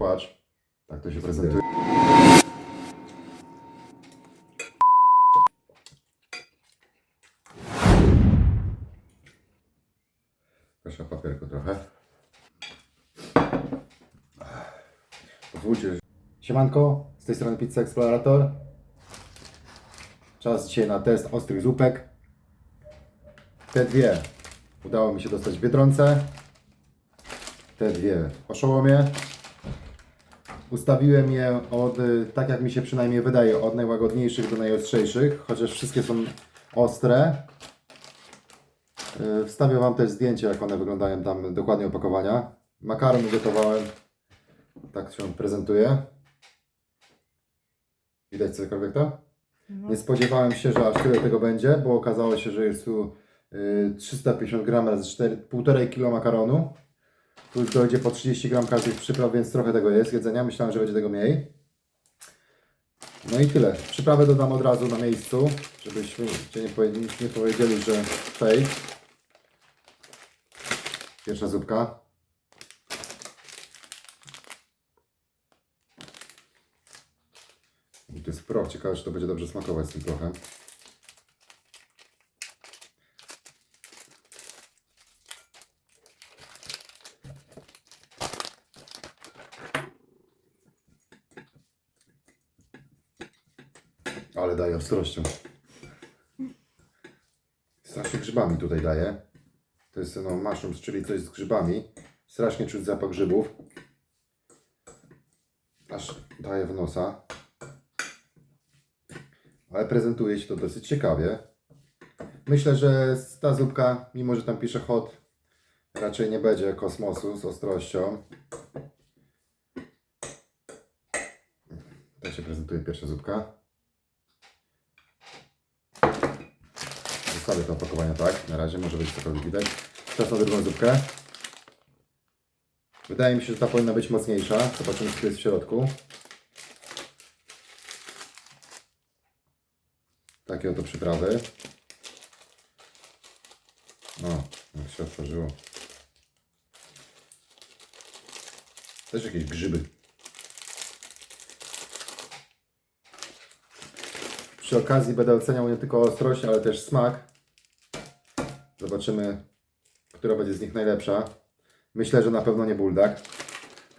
Patrz. Tak to się prezentuje. Proszę papierku trochę. Pozwólcie. Siemanko, z tej strony Pizza Explorator. Czas dzisiaj na test ostrych zupek. Te dwie udało mi się dostać w Biedronce. Te dwie w Oszołomie. Ustawiłem je od, y, tak jak mi się przynajmniej wydaje, od najłagodniejszych do najostrzejszych, chociaż wszystkie są ostre. Y, Wstawię Wam też zdjęcie, jak one wyglądają tam, dokładnie opakowania. Makaron ugotowałem. Tak się prezentuje. Widać cokolwiek to? Nie spodziewałem się, że aż tyle tego będzie, bo okazało się, że jest tu y, 350 gram razy 4, 1,5 kg makaronu. Tu dojdzie po 30 gram każdych przypraw, więc trochę tego jest jedzenia. Myślałem, że będzie tego mniej. No i tyle. Przyprawę dodam od razu na miejscu, żebyśmy nie, powie- nie powiedzieli, że fake. Pierwsza zupka. I to jest proch. Ciekawe, czy to będzie dobrze smakować z tym prochem. Ale daje ostrością. Strasznie grzybami tutaj daje. To jest no mushrooms, czyli coś z grzybami. Strasznie czuć zapach grzybów. Aż daje w nosa. Ale prezentuje się to dosyć ciekawie. Myślę, że ta zupka, mimo że tam pisze hot, raczej nie będzie kosmosu z ostrością. Tak się prezentuje pierwsza zupka. Zostawię to opakowanie tak, na razie może być cokolwiek widać. Czas na drugą zupkę. Wydaje mi się, że ta powinna być mocniejsza. Zobaczymy, co jest w środku. Takie oto przyprawy. O, jak się otworzyło. Też jakieś grzyby. Przy okazji będę oceniał nie tylko ostrość, ale też smak. Zobaczymy, która będzie z nich najlepsza. Myślę, że na pewno nie bulldog.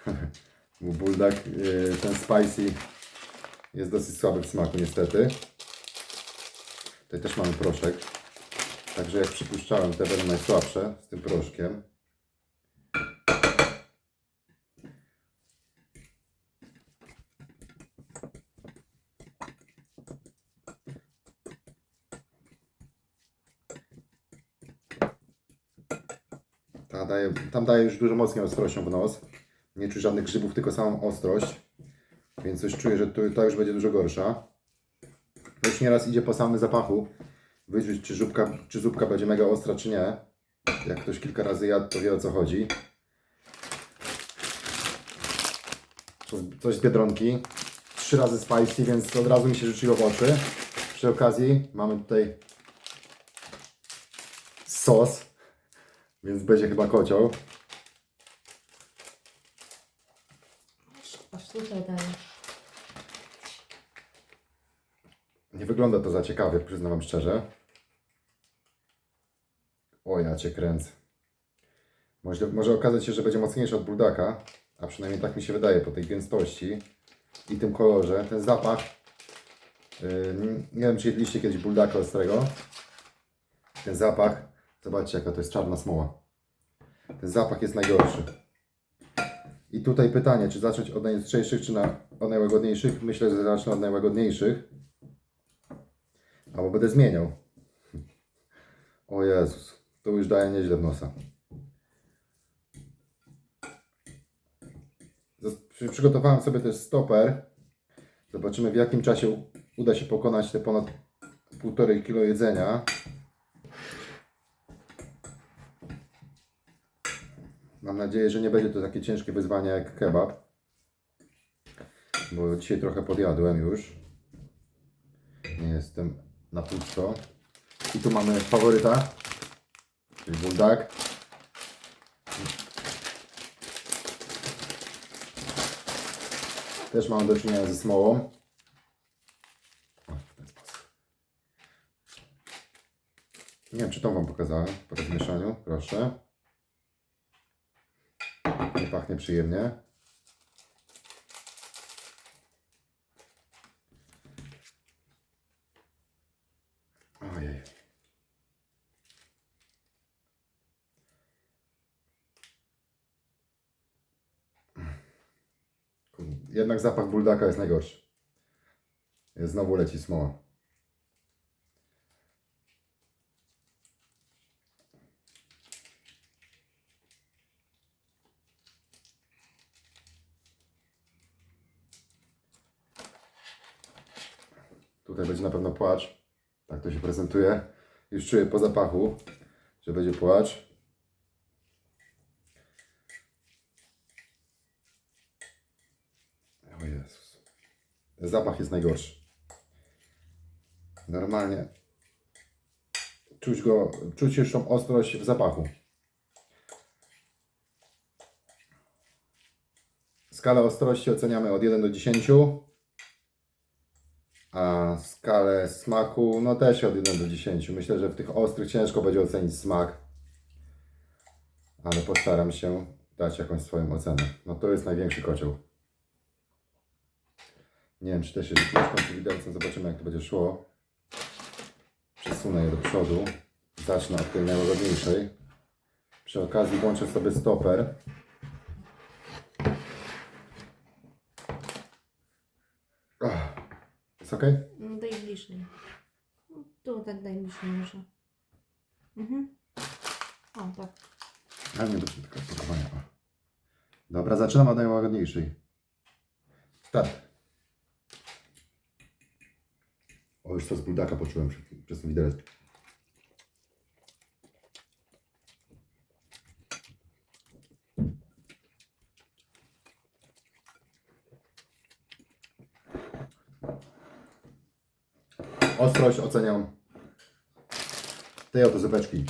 Bo bulldog, yy, ten spicy jest dosyć słaby w smaku niestety. Tutaj też mamy proszek. Także jak przypuszczałem, te będą najsłabsze z tym proszkiem. Daje, tam daje już dużo mocniej ostrością w nos. Nie czuć żadnych grzybów, tylko samą ostrość. Więc już czuję, że tu, ta już będzie dużo gorsza. Już nieraz idzie po samym zapachu. Wyczuć, czy zupka, czy zupka będzie mega ostra, czy nie. Jak ktoś kilka razy jadł, to wie o co chodzi. Coś- Coś z Biedronki. Trzy razy spicy, więc od razu mi się rzuciło w oczy. Przy okazji mamy tutaj sos, więc będzie chyba kocioł. Aż tutaj daje. Nie wygląda to za ciekawie, przyznam wam szczerze. O, ja cię kręcę. Może, może okazać się, że będzie mocniejszy od buldaka, a przynajmniej tak mi się wydaje po tej gęstości i tym kolorze. Ten zapach. Yy, nie wiem, czy jedliście kiedyś buldaka ostrego. Ten zapach. Zobaczcie, jaka to jest czarna smoła. Ten zapach jest najgorszy. I tutaj pytanie, czy zacząć od najostrzejszych, czy na, od najłagodniejszych? Myślę, że zacznę od najłagodniejszych. Albo będę zmieniał. O Jezus, to już daje nieźle w nosa. Przygotowałem sobie też stoper. Zobaczymy w jakim czasie uda się pokonać te ponad 1,5 kg jedzenia. Mam nadzieję, że nie będzie to takie ciężkie wyzwanie jak kebab. Bo dzisiaj trochę podjadłem już. Nie jestem na pusto. I tu mamy faworyta, czyli bulldog. Też mamy do czynienia ze smołą. Nie wiem, czy tą Wam pokazałem po rozmieszaniu. Proszę. Nie pachnie przyjemnie. Jednak zapach buldaka jest najgorszy. Znowu leci smoła. Tutaj będzie na pewno płacz. Tak to się prezentuje. Już czuję po zapachu, że będzie płacz. O Jezus. Zapach jest najgorszy. Normalnie. Czuć go, czuć już tą ostrość w zapachu. Skalę ostrości oceniamy od 1 do 10. A skalę smaku, no też od 1 do 10. Myślę, że w tych ostrych ciężko będzie ocenić smak. Ale postaram się dać jakąś swoją ocenę. No to jest największy kocioł. Nie wiem, czy też jest czy widelcem. Zobaczymy, jak to będzie szło. Przesunę je do przodu. Zacznę od tej najłagodniejszej. Przy okazji włączę sobie stoper. Jest ok? No daj bliżej. No, Tu tak daj bliżej może. Mhm. O, tak. Ale nie doszło tego pakowania. O. Dobra, zaczynam od najłagodniejszej. Start. O, już sos buldaka poczułem przez, przez ten widelec. Ostrość oceniam tej oto zupeczki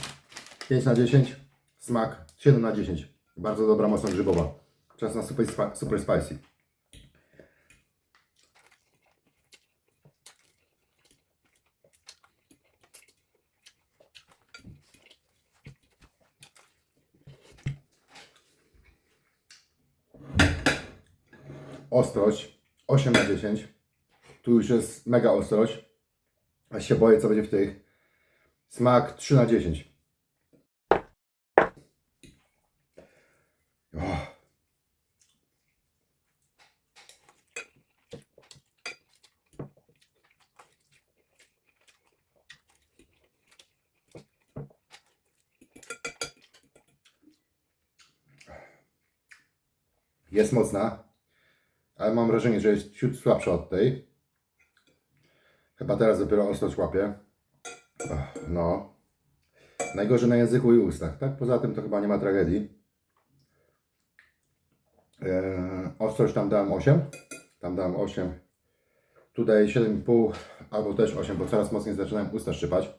5 na 10, smak 7 na 10. Bardzo dobra, mocno grzybowa. Czas na super, super spicy. Ostrość 8 na 10. Tu już jest mega ostrość. Się boję, co będzie w tych. Smak 3 na 10. O. Jest mocna, ale mam wrażenie, że jest ciut słabsza od tej. Chyba teraz dopiero ostrość łapie. No. Najgorzej na języku i ustach, tak? Poza tym to chyba nie ma tragedii. Eee, ostrość tam dałem 8. Tam dałem 8. Tutaj 7,5 albo też 8, bo coraz mocniej zaczynałem usta szczypać.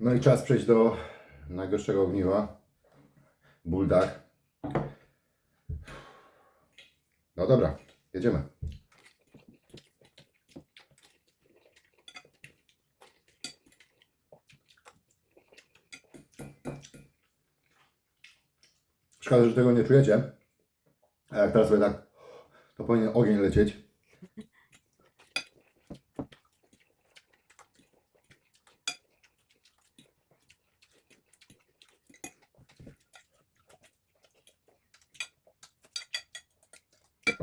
No i czas przejść do najgorszego ogniwa. Bulldog. No dobra, jedziemy. Szkoda, że tego nie czujecie. A jak teraz sobie tak, to powinien ogień lecieć.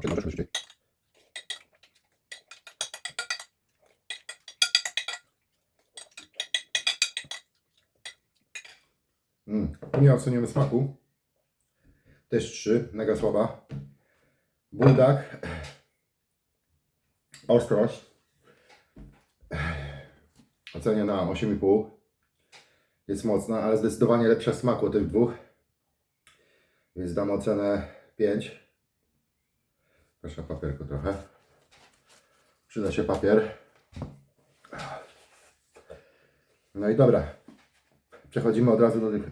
Proszę, szybciej. Mm, nie oceniamy smaku. Też 3, mega słaba. Bulldog. Ostrość. Ocenię na 8,5. Jest mocna, ale zdecydowanie lepsza smaku tych dwóch. Więc dam ocenę 5. Proszę papierku trochę. Przyda się papier. No i dobra. Przechodzimy od razu do tych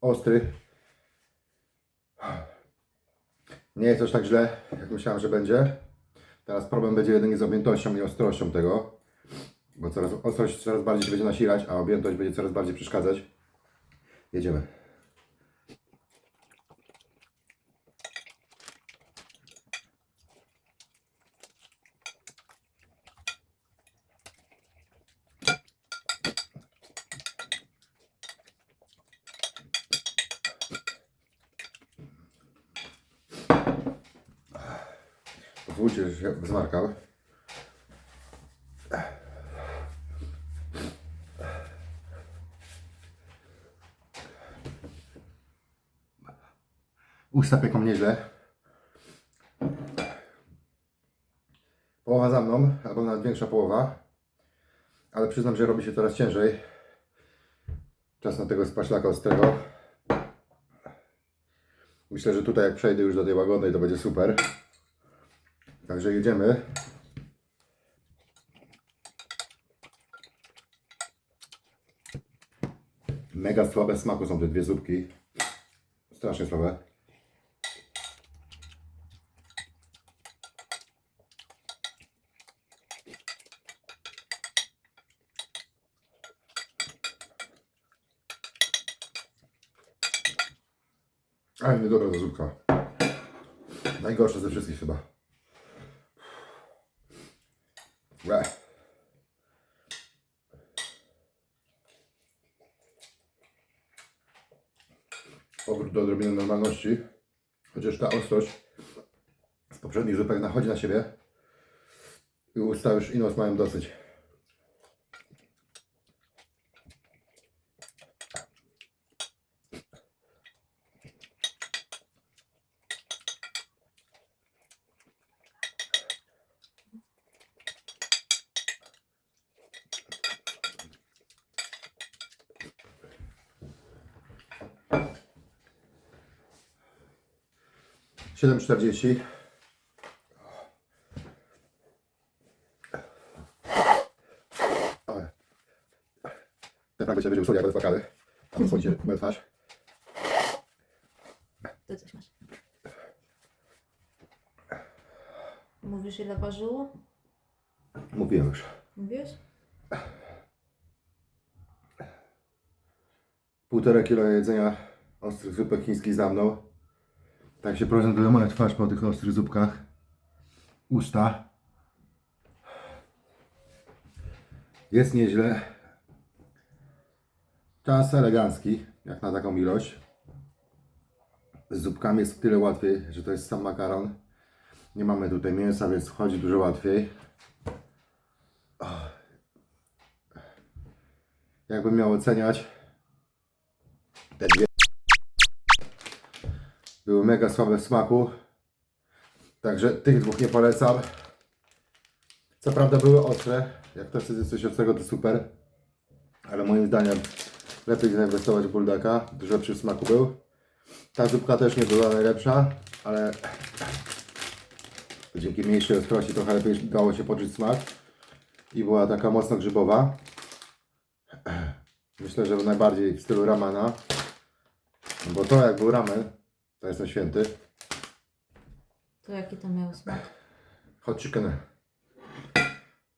ostrych. Nie jest aż tak źle, jak myślałem, że będzie. Teraz problem będzie jedynie z objętością i ostrością tego, bo coraz, ostrość coraz bardziej się będzie nasilać, a objętość będzie coraz bardziej przeszkadzać. Jedziemy. Pozwólcie, że się zmarkał. Usta pieką nieźle. Połowa za mną, albo nawet większa połowa. Ale przyznam, że robi się coraz ciężej. Czas na tego spaślaka ostrego. Myślę, że tutaj jak przejdę już do tej łagodnej, to będzie super. Także jedziemy. Mega słabe smaku są te dwie zupki. Strasznie słabe. Niedobra ta zupka. Najgorsza ze wszystkich chyba. Łe. Powrót do odrobiny normalności. Chociaż ta ostrość z poprzednich zupek nachodzi na siebie. I usta już i nos mają dosyć. Siedem czterdzieści. Ale Te prawie się będzie usoli, jak będę płakany. Tam słodzicie moją twarz. To coś masz. Mówisz ile ważyło? Mówiłem już. Mówisz? Półtora kilo jedzenia ostrych zupek chińskich za mną. Tak się prezentuje moja twarz po tych ostrych zupkach. Usta. Jest nieźle. Czas elegancki, jak na taką ilość. Z zupkami jest tyle łatwiej, że to jest sam makaron. Nie mamy tutaj mięsa, więc wchodzi dużo łatwiej. Jakbym miał oceniać, te dwie były mega słabe w smaku. Także tych dwóch nie polecam. Co prawda były ostre. Jak ktoś chce coś ostrego, to super. Ale moim zdaniem lepiej zainwestować w buldaka. Dużo w smaku był. Ta zupka też nie była najlepsza, ale dzięki mniejszej ostrości trochę lepiej dało się poczuć smak. I była taka mocno grzybowa. Myślę, że najbardziej w stylu ramana. Bo to jak był ramen, to jestem święty. To jaki to miał smak? Hot chicken.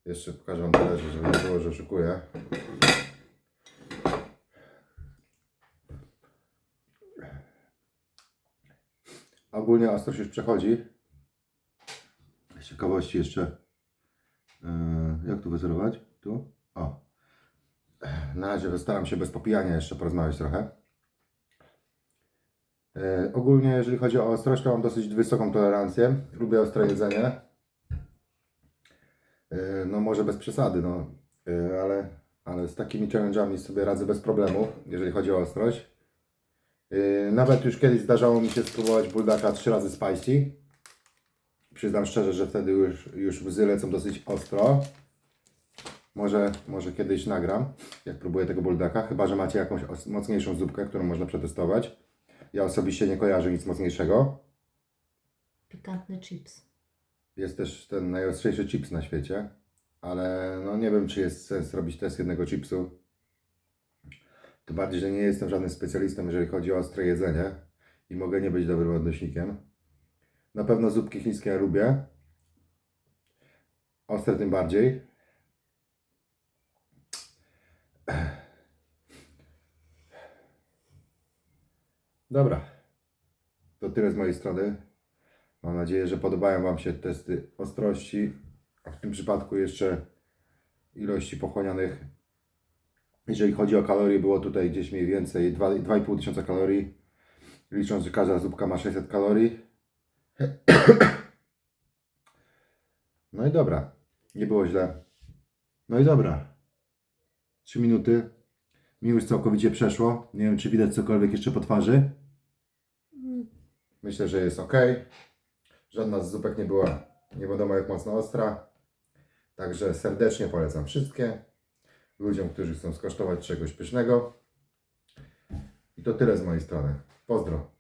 Jeszcze pokażę wam talerze, żeby nie było, że oszukuję. Ogólnie ostrość już przechodzi. Z ciekawości jeszcze. Yy, jak tu wyzerować? Tu? O. Na razie staram się bez popijania jeszcze porozmawiać trochę. E, ogólnie, jeżeli chodzi o ostrość, to mam dosyć wysoką tolerancję. Lubię ostre jedzenie. E, no może bez przesady, no. E, ale, ale z takimi challenge'ami sobie radzę bez problemu, jeżeli chodzi o ostrość. Nawet już kiedyś zdarzało mi się spróbować buldaka trzy razy spicy. Przyznam szczerze, że wtedy już, już łzy lecą dosyć ostro. Może, może kiedyś nagram, jak próbuję tego buldaka, chyba że macie jakąś mocniejszą zupkę, którą można przetestować. Ja osobiście nie kojarzę nic mocniejszego. Pikantny chips. Jest też ten najostrzejszy chips na świecie, ale no nie wiem, czy jest sens robić test jednego chipsu. Tym bardziej, że nie jestem żadnym specjalistą, jeżeli chodzi o ostre jedzenie i mogę nie być dobrym odnośnikiem. Na pewno zupki chińskie ja lubię. Ostre tym bardziej. Dobra. To tyle z mojej strony. Mam nadzieję, że podobają Wam się testy ostrości, a w tym przypadku jeszcze ilości pochłanianych. Jeżeli chodzi o kalorie, było tutaj gdzieś mniej więcej 2 2,5 tysiąca kalorii. Licząc, że każda zupka ma 600 kalorii. No i dobra. Nie było źle. No i dobra. 3 minuty. Mi już całkowicie przeszło. Nie wiem, czy widać cokolwiek jeszcze po twarzy. Myślę, że jest ok. Żadna z zupek nie była nie wiadomo jak mocno ostra. Także serdecznie polecam wszystkie ludziom, którzy chcą skosztować czegoś pysznego. I to tyle z mojej strony. Pozdro.